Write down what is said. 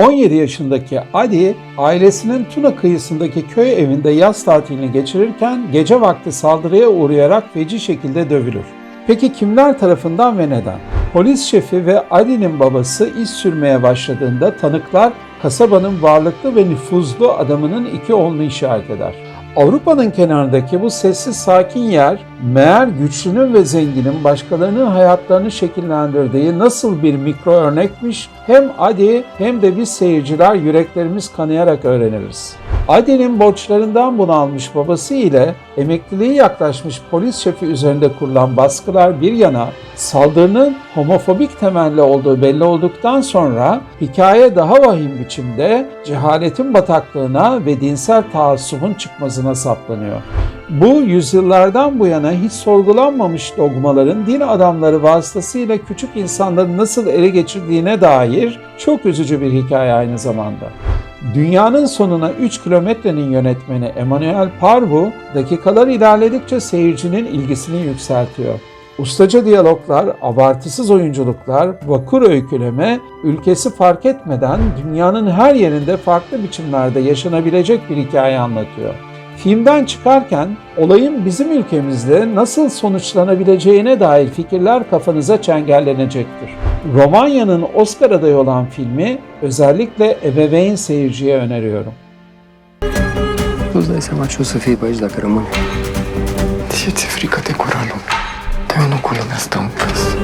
17 yaşındaki Adi, ailesinin Tuna kıyısındaki köy evinde yaz tatilini geçirirken gece vakti saldırıya uğrayarak feci şekilde dövülür. Peki kimler tarafından ve neden? Polis şefi ve Adi'nin babası iz sürmeye başladığında tanıklar kasabanın varlıklı ve nüfuzlu adamının iki oğlunu işaret eder. Avrupa'nın kenarındaki bu sessiz sakin yer meğer güçlünün ve zenginin başkalarının hayatlarını şekillendirdiği nasıl bir mikro örnekmiş hem Adi hem de biz seyirciler yüreklerimiz kanayarak öğreniriz. Adi'nin borçlarından bunalmış babası ile emekliliği yaklaşmış polis şefi üzerinde kurulan baskılar bir yana saldırının homofobik temelli olduğu belli olduktan sonra hikaye daha vahim biçimde cehaletin bataklığına ve dinsel taassubun çıkmasına saplanıyor. Bu yüzyıllardan bu yana hiç sorgulanmamış dogmaların din adamları vasıtasıyla küçük insanları nasıl ele geçirdiğine dair çok üzücü bir hikaye aynı zamanda. Dünyanın sonuna 3 kilometrenin yönetmeni Emmanuel Parvu dakikalar ilerledikçe seyircinin ilgisini yükseltiyor. Ustaca diyaloglar, abartısız oyunculuklar, vakur öyküleme, ülkesi fark etmeden dünyanın her yerinde farklı biçimlerde yaşanabilecek bir hikaye anlatıyor. Filmden çıkarken olayın bizim ülkemizde nasıl sonuçlanabileceğine dair fikirler kafanıza çengellenecektir. Romanya'nın Oscar adayı olan filmi özellikle ebeveyn seyirciye öneriyorum. Nu-ți dai seama ce o să fie pe aici dacă rămâne. Ce ți-e frică de cura lumii? Dar nu cu lumea stau în casă.